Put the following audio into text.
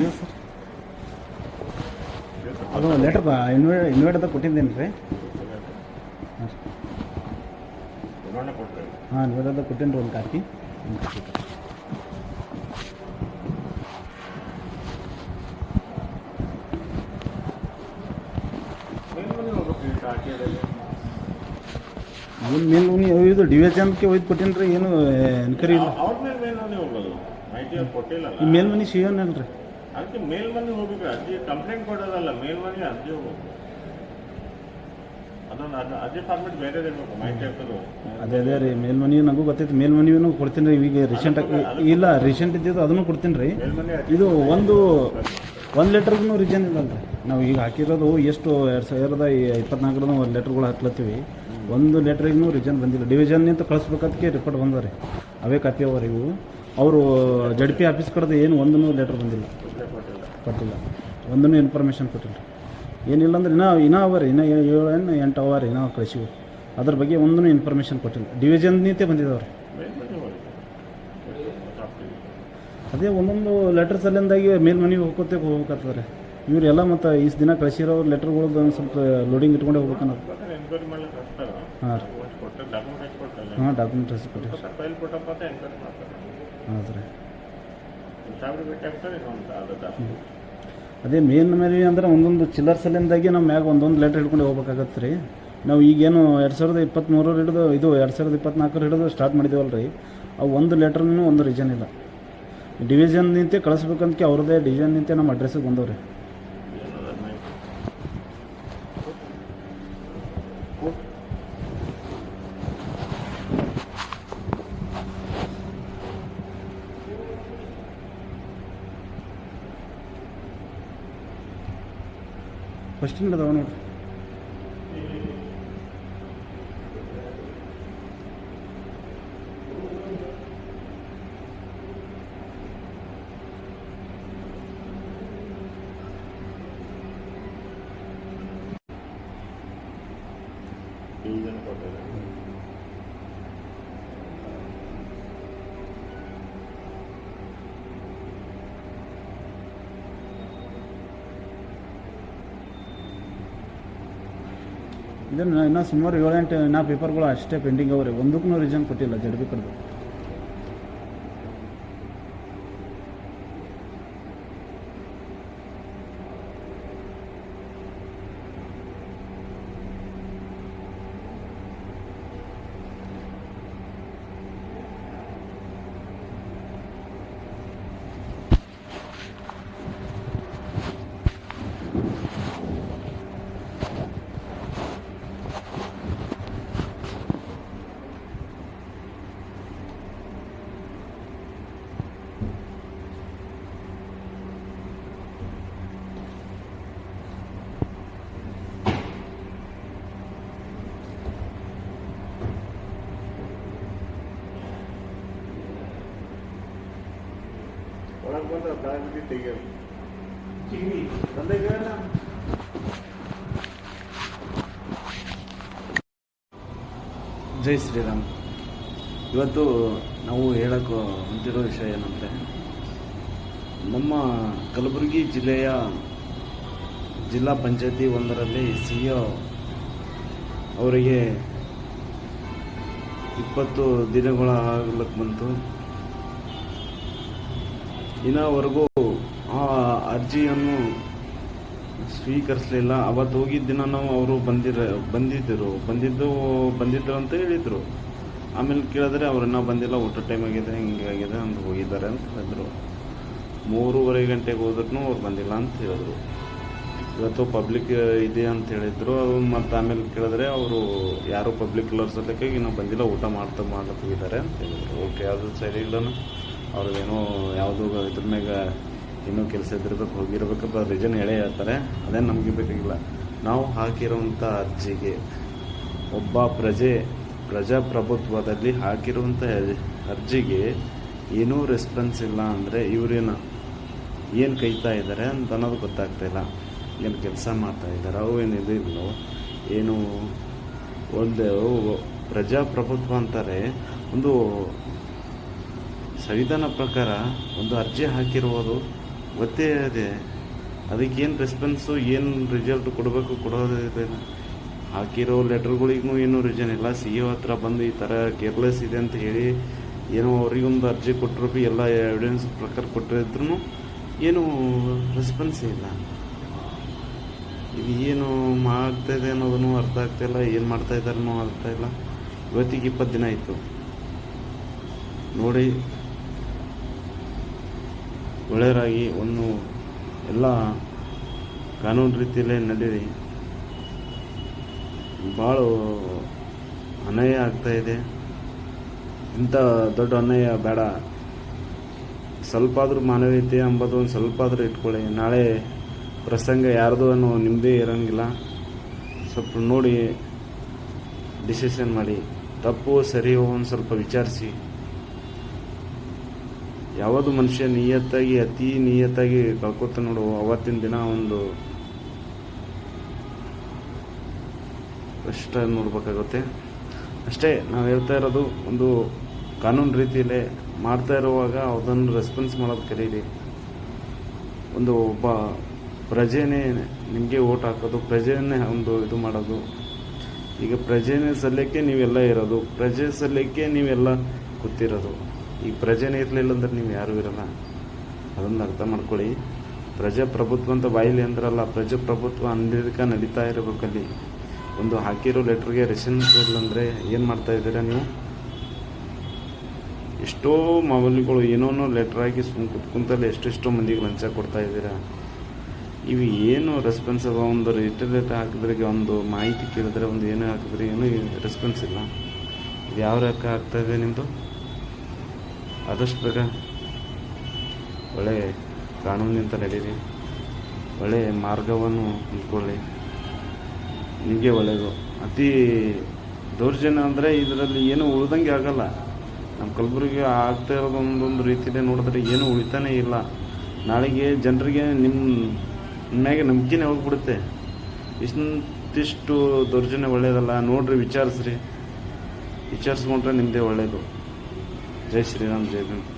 S sir ಅದು letter ಇನ್ವೇ ಇನ್ವೈಟದ ಕೊಟ್ಟಿದ್ದೇನೆ ರೀ. ಹಾಂ ವಿವರಣೆ ಕೊಡ್ತೇವೆ ಹಾಂ ಇನ್ವೈಟದ ಕೊಟ್ಟೇನಿ ರೀ ಒಂದು ಕಾಪಿ ಅದನ್ನ ಮೇಲೆ ನೀವು ಇದು ಡಿ ಎಸ್ ಎಂಕ್ಕೆ ಒಯ್ದು ಕೊಟ್ಟೇನಿ ರೀ ಏನು ಎನ್ಕರಿ ಇಲ್ಲ. ಮೇಲ್ಮನೆ ಹೋಗೋದು. ಅದಕ್ಕೆ ಮೇಲ್ಮನೆ ಹೋಗ್ಬೇಕು. ಅರ್ಜಿ ಕಂಪ್ಲೇಂಟ್ ಕೊಡೋದಲ್ಲ ಮೇಲ್ಮನೆ ಅರ್ಜಿ ಹೋಗ್ಬೇಕು. ಅದೊಂದು ಅದು ಅರ್ಜಿ ಫಾರ್ಮೆಟ್ ಬೇರೆ ಇರಬೇಕು ಮಾಹಿತಿ ಹಾಕೋದು. ಅದೇ ಅದೇ ರೀ ಮೇಲ್ಮನಿ ನನಗೂ ಗೊತ್ತೈತಿ. ಮೇಲ್ಮನಿನೂ ಕೊಡ್ತೀನಿ ರೀ ಈಗ ರೀಸೆಂಟ್ ಇಲ್ಲ ರೀಸೆಂಟ್ ಇದ್ದಿದ್ದು ಅದನ್ನು ಕೊಡ್ತೀನಿ ರೀ. ಇದು ಒಂದು ಒಂದು ಲೆಟ್ರಿಗೂ ರೀಸನ್ ಇಲ್ಲಲ್ಲ ನಾವು ಈಗ ಹಾಕಿರೋದು ಎಷ್ಟು ಎರಡು ಸಾವಿರದ ಇಪ್ಪತ್ನಾಲ್ಕರದ ಒಂದು ಲೆಟ್ರ್ಗಳು ಹಾಕ್ಲತ್ತೀವಿ. ಒಂದು ಲೆಟ್ರಿಗೂ ರೀಸನ್ ಬಂದಿಲ್ಲ. ಡಿವಿಷನ್ ನಿಂತ ಕಳಿಸ್ಬೇಕದಕ್ಕೆ ರಿಪೋರ್ಟ್ ಬಂದವ ರೀ ಅವೇ ಕಾಪಿ ಇವು. ಅವರು ಜಡ್ ಪಿ ಆಫೀಸ್ ಕಡೆದು ಏನು ಒಂದು ಲೆಟ್ರ್ ಬಂದಿಲ್ಲ. ಕೊಟ್ಟಿಲ್ಲ. ಒಂದೂ ಇನ್ಫಾರ್ಮೇಷನ್ ಕೊಟ್ಟಿಲ್ಲ. ಏನಿಲ್ಲ ಅಂದ್ರೆ ಇನ್ನೂ ಇನ್ನೂ ಅವರ್, ಇನ್ನೂ ಏಳು ಏನು ಎಂಟು ಅವರ್ ನಾವು ಕಳಿಸಿವಿ ಅದ್ರ ಬಗ್ಗೆ ಒಂದೂ ಇನ್ಫಾರ್ಮೇಷನ್ ಕೊಟ್ಟಿಲ್ಲ. ಡಿವಿಷನ್ ನೀತಿ ಬಂದಿದ್ದಾವೆ ರೀ ಮೇಲ್ಮನೆ ಹೋಗ್ಬೇಕು ಅದೇ ಒಂದೊಂದು ಲೆಟರ್ ಸಲಿಂದಾಗಿ ಮೇಲ್ಮನೆಗೆ ಹೋಗೋತ್ತೆ ಹೋಗ್ಬೇಕಾಗ್ತದೆ. ಇವರೆಲ್ಲ ಮತ್ತು ಈ ದಿನ ಕಳಿಸಿರೋ ಲೆಟರ್ಗಳದ್ದು ಒಂದು ಸ್ವಲ್ಪ ಲೋಡಿಂಗ್ ಇಟ್ಕೊಂಡೆ ಹೋಗ್ಬೇಕನ್ನೋದು. ಹಾಂ ರೀ. ಹಾಂ ಡಾಕ್ಯುಮೆಂಟ್ ಮಾಡ್ತಾರೆ ಹೌದು ರೀ ಅದು ಮೇನ್ ಮೇಲೆ ಅಂದ್ರೆ ಒಂದೊಂದು ಚಿಲ್ಲರ್ ಸಲಿಂದಾಗಿ ನಾವು ಮ್ಯಾಗ ಒಂದೊಂದು ಲೆಟ್ರ್ ಹಿಡ್ಕೊಂಡು ಹೋಗ್ಬೇಕಾಗತ್ತೆ ರೀ. ನಾವು ಈಗೇನು ಎರಡು ಸಾವಿರದ ಇಪ್ಪತ್ತ್ಮೂರರ ಹಿಡಿದು, ಇದು ಎರಡು ಸಾವಿರದ ಇಪ್ಪತ್ನಾಲ್ಕರ ಹಿಡಿದು ಸ್ಟಾರ್ಟ್ ಮಾಡಿದೇವಲ್ಲ ರೀ. ಅವು ಒಂದು ಲೆಟ್ರ್ನೂ ಒಂದು ರೀಸನ್ ಇಲ್ಲ. ಡಿವಿಷನ್ ನಿಂತೆ ಕಳಿಸ್ಬೇಕಂತ ಅವ್ರದ್ದೇ ಡಿವಿಷನ್ ನಿಂತೆ ನಮ್ಮ ಅಡ್ರೆಸ್ಸಿಗೆ ಬಂದವ್ರಿ. ಫಸ್ಟಿಂದ ಅದಾವ ಇದನ್ನು ಇನ್ನೂ ಸುಮಾರು ಏಳೆಂಟು ಇನ್ನೂ ಪೇಪರ್ಗಳು ಅಷ್ಟೇ ಪೆಂಡಿಂಗ್ ಅವ್ರಿ. ಒಂದಕ್ಕೂ ರೀಸನ್ ಕೊಟ್ಟಿಲ್ಲ ಜಡ್ ಬಿ ಕಡ್ದು ಬಂದ್ರೆ ದಾರಿ ತೆಗಿಯೋದು ಜೈ ಶ್ರೀರಾಮ್. ಇವತ್ತು ನಾವು ಹೇಳಕ್ಕೆ ಹೊಂದಿರೋ ವಿಷಯ ಏನಂದರೆ ನಮ್ಮ ಕಲಬುರಗಿ ಜಿಲ್ಲೆಯ ಜಿಲ್ಲಾ ಪಂಚಾಯತಿ ಒಂದರಲ್ಲಿ ಸಿ ಒ ಅವರಿಗೆ ಇಪ್ಪತ್ತು ದಿನಗಳ ಆಗ್ಲಕ್ಕೆ ಬಂತು. ಇನ್ನವರೆಗೂ ಆ ಅರ್ಜಿಯನ್ನು ಸ್ವೀಕರಿಸಲಿಲ್ಲ. ಅವತ್ತು ಹೋಗಿದ್ದ ದಿನ ನಾವು ಅವರು ಬಂದಿರ, ಬಂದಿದ್ದರು. ಬಂದಿದ್ದು, ಬಂದಿದ್ರು ಅಂತ ಹೇಳಿದರು. ಆಮೇಲೆ ಕೇಳಿದ್ರೆ ಅವ್ರನ್ನ ಬಂದಿಲ್ಲ ಊಟ ಟೈಮ್ ಆಗಿದೆ ಹಿಂಗಾಗಿದೆ ಅಂತ ಹೋಗಿದ್ದಾರೆ ಅಂತ ಹೇಳಿದ್ರು. ಮೂರುವರೆ ಗಂಟೆಗೆ ಹೋದ್ರೂ ಅವ್ರು ಬಂದಿಲ್ಲ ಅಂತ ಹೇಳಿದ್ರು. ಇವತ್ತು ಪಬ್ಲಿಕ್ ಇದೆ ಅಂತ ಹೇಳಿದ್ರು. ಅದು ಮತ್ತು ಆಮೇಲೆ ಕೇಳಿದ್ರೆ ಅವರು ಯಾರು ಪಬ್ಲಿಕ್ ಸಲಕ್ಕೆ ಇನ್ನೂ ಬಂದಿಲ್ಲ, ಊಟ ಮಾಡ್ತಾ ಮಾಡ್ಲಿಕ್ಕೆ ಹೋಗಿದ್ದಾರೆ ಅಂತ ಹೇಳಿದ್ರು. ಓಕೆ ಅದು ಸರಿ ಇಲ್ಲನ? ಅವ್ರದ್ದೇನೋ ಯಾವುದೋ ಇದ್ರ ಮ್ಯಾಗ ಇನ್ನೂ ಕೆಲಸ ಇದ್ದಿರ್ಬೇಕು ಹೋಗಿರ್ಬೇಕಪ್ಪ ರೀಸನ್ ಹೇಳೇ ಹೇಳ್ತಾರೆ. ಅದೇನು ನಮಗೆ ಬೇಕಾಗಿಲ್ಲ. ನಾವು ಹಾಕಿರುವಂಥ ಅರ್ಜಿಗೆ ಒಬ್ಬ ಪ್ರಜೆ ಪ್ರಜಾಪ್ರಭುತ್ವದಲ್ಲಿ ಹಾಕಿರುವಂಥ ಅರ್ಜಿಗೆ ಏನೂ ರೆಸ್ಪಾನ್ಸ್ ಇಲ್ಲ ಅಂದರೆ ಇವರೇನು ಏನು ಕೈತಾ ಇದ್ದಾರೆ ಅಂತ ಅನ್ನೋದು ಗೊತ್ತಾಗ್ತಾಯಿಲ್ಲ ಏನು ಕೆಲಸ ಮಾಡ್ತಾ ಇದ್ದಾರೆ ಅವು ಏನು ಇದು ಇಲ್ಲೋ ಏನು ಒಂದು ಪ್ರಜಾಪ್ರಭುತ್ವ ಅಂತಾರೆ. ಒಂದು ಸಂವಿಧಾನ ಪ್ರಕಾರ ಒಂದು ಅರ್ಜಿ ಹಾಕಿರುವುದು ಗೊತ್ತೇ ಇದೆ. ಅದಕ್ಕೇನು ರೆಸ್ಪಾನ್ಸು ಏನು ರಿಸಲ್ಟ್ ಕೊಡಬೇಕು ಕೊಡೋದಿದೆ ಹಾಕಿರೋ ಲೆಟ್ರ್ಗಳಿಗೂ ಏನೂ ರೀಸನ್ ಇಲ್ಲ. ಸಿ ಇ ಹತ್ರ ಬಂದು ಈ ಥರ ಕೇರ್ಲೆಸ್ ಇದೆ ಅಂತ ಹೇಳಿ ಏನೋ ಅವರಿಗೊಂದು ಅರ್ಜಿ ಕೊಟ್ಟರು ಬಿ ಎಲ್ಲ ಎವಿಡೆನ್ಸ್ ಪ್ರಕಾರ ಕೊಟ್ಟಿದ್ರು ಏನೂ ರೆಸ್ಪಾನ್ಸ್ ಇಲ್ಲ. ಇದು ಏನು ಮಾಡ್ತಾಯಿದೆ ಅನ್ನೋದನ್ನು ಅರ್ಥ ಆಗ್ತಾಯಿಲ್ಲ ಏನು ಮಾಡ್ತಾ ಅರ್ಥ ಇಲ್ಲ. ಇವತ್ತಿಗೆ ಇಪ್ಪತ್ತು ದಿನ ಆಯಿತು. ನೋಡಿ ಒಳ್ಳೆಯರಾಗಿ ಒಂದು ಎಲ್ಲ ಕಾನೂನು ರೀತಿಯಲ್ಲೇ ನಡೀರಿ ಭಾಳ ಅನ್ಯಾಯ ಇದೆ. ಇಂಥ ದೊಡ್ಡ ಅನ್ಯಾಯ ಬೇಡ. ಸ್ವಲ್ಪ ಆದರೂ ಮಾನವೀಯತೆ ಅಂಬೋದು ಒಂದು ಸ್ವಲ್ಪ ಆದರೂ ಇಟ್ಕೊಳ್ಳಿ. ನಾಳೆ ಪ್ರಸಂಗ ಯಾರ್ದು ಅನ್ನೋ ನಿಮ್ಮದೇ ಇರೋಂಗಿಲ್ಲ. ಸ್ವಲ್ಪ ನೋಡಿ, ಡಿಸಿಷನ್ ಮಾಡಿ. ತಪ್ಪು ಸರಿ ಒಂದು ಸ್ವಲ್ಪ ವಿಚಾರಿಸಿ. ಯಾವುದು ಮನುಷ್ಯ ನಿಯತ್ತಾಗಿ, ಅತಿ ನಿಯತ್ತಾಗಿ ಕಳ್ಕೊತ ನೋಡು. ಅವತ್ತಿನ ದಿನ ಒಂದು ಕಷ್ಟ ನೋಡ್ಬೇಕಾಗುತ್ತೆ. ಅಷ್ಟೇ, ನಾವು ಹೇಳ್ತಾ ಇರೋದು ಒಂದು ಕಾನೂನು ರೀತಿಯಲ್ಲೇ ಮಾಡ್ತಾ ಇರುವಾಗ ಅದನ್ನು ರೆಸ್ಪಾನ್ಸ್ ಮಾಡೋದು ಕರೀರಿ. ಒಂದು ಒಬ್ಬ ಪ್ರಜೆನೇ ನಿಮಗೆ ಓಟ್ ಹಾಕೋದು, ಪ್ರಜೆಯನ್ನೇ ಒಂದು ಇದು ಮಾಡೋದು. ಈಗ ಪ್ರಜೆನೇ ಸಲ್ಲಕ್ಕೆ ನೀವೆಲ್ಲ ಇರೋದು, ಪ್ರಜೆ ಸಲ್ಲಕ್ಕೆ ನೀವೆಲ್ಲ ಕೂತಿರೋದು. ಈಗ ಪ್ರಜೆನೇ ಇರಲಿಲ್ಲ ಅಂದ್ರೆ ನೀವು ಯಾರು ಇರಲ್ಲ. ಅದೊಂದು ಅರ್ಥ ಮಾಡ್ಕೊಳ್ಳಿ. ಪ್ರಜಾಪ್ರಭುತ್ವ ಅಂತ ಬಾಯಿಲಿ ಅಂದ್ರಲ್ಲ, ಪ್ರಜಾಪ್ರಭುತ್ವ ಅಂದಿದ್ದಕ್ಕೆ ನಡೀತಾ ಇರಬೇಕಲ್ಲಿ ಒಂದು ಹಾಕಿರೋ ಲೆಟ್ರಿಗೆ ಇಲ್ಲ ಅಂದರೆ ಏನು ಮಾಡ್ತಾ ಇದ್ದೀರಾ ನೀವು? ಎಷ್ಟೋ ಮಾಮೂಲಿಗಳು ಏನೋನೋ ಲೆಟ್ರ್ ಹಾಕಿ ಸುಮ್ಮನೆ ಕುತ್ಕೊಂತಲ್ಲಿ ಎಷ್ಟೆಷ್ಟೋ ಮಂದಿಗೆ ಲಂಚ ಕೊಡ್ತಾ ಇದ್ದೀರಾ. ಇವು ಏನು ರೆಸ್ಪಾನ್ಸ್ ಅದ ಒಂದು ರಿಟೇಟ್ ಹಾಕಿದ್ರೆ ಒಂದು ಮಾಹಿತಿ ಕೇಳಿದ್ರೆ ಒಂದು ಏನೇ ಹಾಕಿದ್ರೆ, ಏನೂ ರೆಸ್ಪಾನ್ಸ್ ಇಲ್ಲ. ಇದು ಯಾವ ಲೆಕ್ಕ ಆಗ್ತಾ ಇದೆ ನಿಮ್ಮದು ಆದಷ್ಟು ಬೇಗ ಒಳ್ಳೆ ಕಾನೂನಿಂದ ನಡೀರಿ. ಒಳ್ಳೆಯ ಮಾರ್ಗವನ್ನು ಹೊಂದ್ಕೊಳ್ಳಿ. ನಿಮಗೆ ಒಳ್ಳೆಯದು ಅತಿ ದೌರ್ಜನ್ಯ ಅಂದರೆ ಇದರಲ್ಲಿ ಏನೂ ಉಳ್ದಂಗೆ ಆಗಲ್ಲ. ನಮ್ಮ ಕಲಬುರಗಿ ಆಗ್ತಾ ಇರೋದು ಒಂದೊಂದು ರೀತಿಯಲ್ಲಿ ನೋಡಿದ್ರೆ ಏನೂ ಉಳಿತಾನೇ ಇಲ್ಲ. ನಾಳೆಗೆ ಜನರಿಗೆ ನಿಮ್ಮ ಮ್ಯಾಗೆ ನಂಬಿಕೆನೇ ಹೋಗ್ಬಿಡುತ್ತೆ. ಇಷ್ಟಿಷ್ಟು ದೌರ್ಜನ್ಯ ಒಳ್ಳೆಯದಲ್ಲ ನೋಡ್ರಿ, ವಿಚಾರಿಸ್ರಿ. ವಿಚಾರಿಸ್ಕೊಂಡ್ರೆ ನಿಮ್ಮದೇ ಒಳ್ಳೆಯದು ಜೈ ಶ್ರೀರಾಮ್ ಜೈ ಭೀಮ್